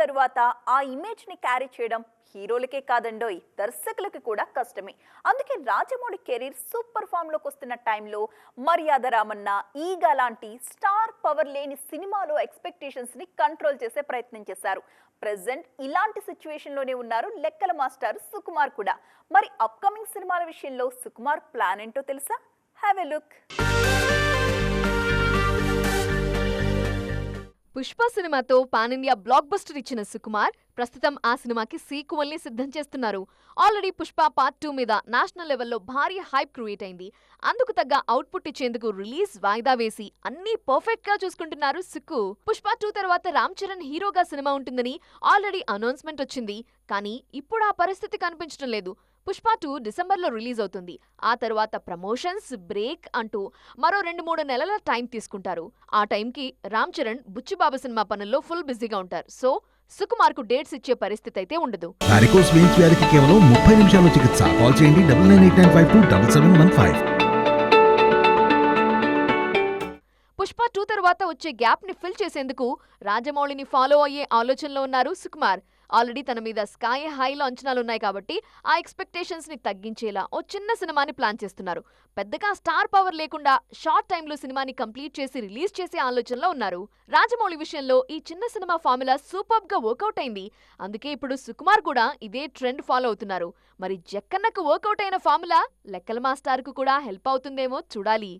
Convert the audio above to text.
తరువాత ఆ ఇమేజ్ని క్యారీ చేయడం హీరోలకే కాదండోయ్ దర్శకులకి కూడా కష్టమే. అందుకే రాజమౌళి కెరీర్ సూపర్ ఫామ్లోకి వస్తున్న టైంలో మర్యాద రామన్న ఈగ లాంటి స్టార్ పవర్ లేని సినిమాలో ఎక్స్పెక్టేషన్స్ని కంట్రోల్ చేసే ప్రయత్నం చేశారు. ప్రెసెంట్ ఇలాంటి సిచ్యువేషన్లోనే ఉన్నారు లెక్కల మాస్టర్ సుకుమార్ కూడా. మరి అప్కమింగ్ సినిమాల విషయంలో సుకుమార్ ప్లాన్ ఏంటో తెలుసా? హ్యావ్ ఎ లుక్ పుష్ప సినిమాతో పాన్ ఇండియా బ్లాక్ బస్టర్ ఇచ్చిన సుకుమార్ ప్రస్తుతం ఆ సినిమాకి సీక్వెల్ని సిద్ధం చేస్తున్నారు. ఆల్రెడీ పుష్ప పార్ట్ టూ మీద నేషనల్ లెవెల్లో భారీ హైప్ క్రియేట్ అయింది. అందుకు తగ్గ అవుట్పుట్ ఇచ్చేందుకు రిలీజ్ వాయిదా వేసి అన్ని పర్ఫెక్ట్గా చూసుకుంటున్నారు సుక్కు. పుష్ప టూ తర్వాత రామ్ చరణ్ హీరోగా సినిమా ఉంటుందని ఆల్రెడీ అనౌన్స్మెంట్ వచ్చింది. కానీ ఇప్పుడు ఆ పరిస్థితి కనిపించడం లేదు. పుష్ప టూ డిసెంబర్లో రిలీజ్ అవుతుంది. ఆ తర్వాత ప్రమోషన్స్ బ్రేక్ అంటూ మరో రెండు మూడు నెలల టైం తీసుకుంటారు. ఆ టైంకి రామ్ చరణ్ బుచ్చిబాబు సినిమా పనుల్లో ఫుల్ బిజీగా ఉంటారు. సో సుకుమార్కు డేట్స్ ఇచ్చే పరిస్థితి అయితే ఉండదు కేవలం ముప్పై చికిత్స. కాల్ చేయండి పుష్ప టూ తర్వాత వచ్చే గ్యాప్ని ఫిల్ చేసేందుకు రాజమౌళిని ఫాలో అయ్యే ఆలోచనలో ఉన్నారు సుకుమార్. ఆల్రెడీ తన మీద స్కాయ్ హైలో అంచనాలు ఉన్నాయి కాబట్టి ఆ ఎక్స్పెక్టేషన్స్ని తగ్గించేలా ఓ చిన్న సినిమాని ప్లాన్ చేస్తున్నారు. పెద్దగా స్టార్ పవర్ లేకుండా షార్ట్ టైంలో సినిమాని కంప్లీట్ చేసి రిలీజ్ చేసే ఆలోచనలో ఉన్నారు. రాజమౌళి విషయంలో ఈ చిన్న సినిమా ఫార్ములా సూపర్గా వర్కౌట్ అయింది. అందుకే ఇప్పుడు సుకుమార్ కూడా ఇదే ట్రెండ్ ఫాలో అవుతున్నారు. మరి జక్కన్నకు వర్కౌట్ అయిన ఫార్ములా లెక్కల మాస్టార్కు కూడా హెల్ప్ అవుతుందేమో చూడాలి.